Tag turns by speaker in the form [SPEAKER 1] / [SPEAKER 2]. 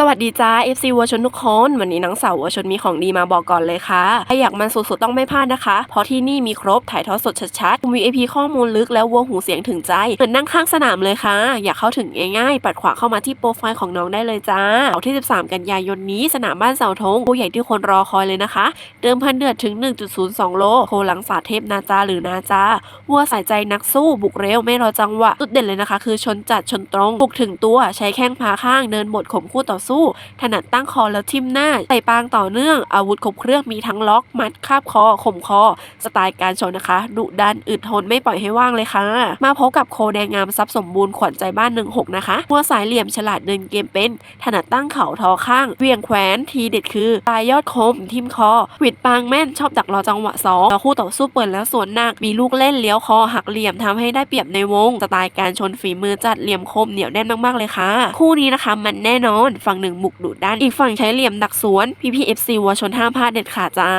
[SPEAKER 1] สวัสดีจ้า FC วัวชนทุกคน วันนี้น้องสาววัวชนมีของดีมาบอกก่อนเลยค่ะถ้าอยากมันสุดๆต้องไม่พลาดนะคะ เพราะที่นี่มีครบถ่ายทอดสดชัดๆ VIP ข้อมูลลึกแล้ววัวหูเสียงถึงใจ เหมือนนั่งข้างสนามเลยค่ะ อยากเข้าถึงง่ายๆ ปัดขวาเข้ามาที่โปรไฟล์ของน้องได้เลยจ้าเสาร์ที่ 13 กันยายนนี้สนามบ้านเสาธงผู้ใหญ่ที่คนรอคอยเลยนะคะ เดิมพันเดือดถึง 1.02 โลโคหลังสาเทพนาจาหรือนาจาวัวสายใจนักสู้บุกเร็วไม่รอจังหวะจุดเด่นเลยนะคะ คือชนจัดชนตรงบุกถึงตัวใช้แข้งพาข้างเดินบทข่มคู่ต่อสู้ ถนัดตั้งคอแล้วทิ่มหน้าใส่ปางต่อเนื่อง อาวุธครบเครื่องมีทั้งล็อก มัดคาบคอข่มคอ สไตล์การชนนะคะ ดุดันอึดทนไม่ปล่อยให้ว่างเลยค่ะ มาพบกับโคแดงงามทรัพย์สมบูรณ์ขวัญใจบ้าน 16 นะคะหัวสายเหลี่ยมฉลาดเดินเกมเป็น ถนัดตั้งเข่าทอข้างเวียงแขวนทีเด็ดคือปลายยอดคม ทิมคอหวิดปางแม่นชอบดักรอจังหวะสองแล้วคู่ต่อสู้เปิดแล้วสวนหนักมีลูกเล่นเลี้ยวคอหักเหลี่ยมทำให้ได้เปรียบในวงสไตล์การชนฝีมือจัดเหลี่ยมคมเหนียวแน่นมากๆเลยค่ะ คู่นี้นะคะมันแน่นอนฟังฝั่งหนึ่งบุกดุด้านอีกฝั่งใช้เหลี่ยมดักสวน พี่พีเอฟซีวัวชนห้ามพลาดเด็ดขาดจ้า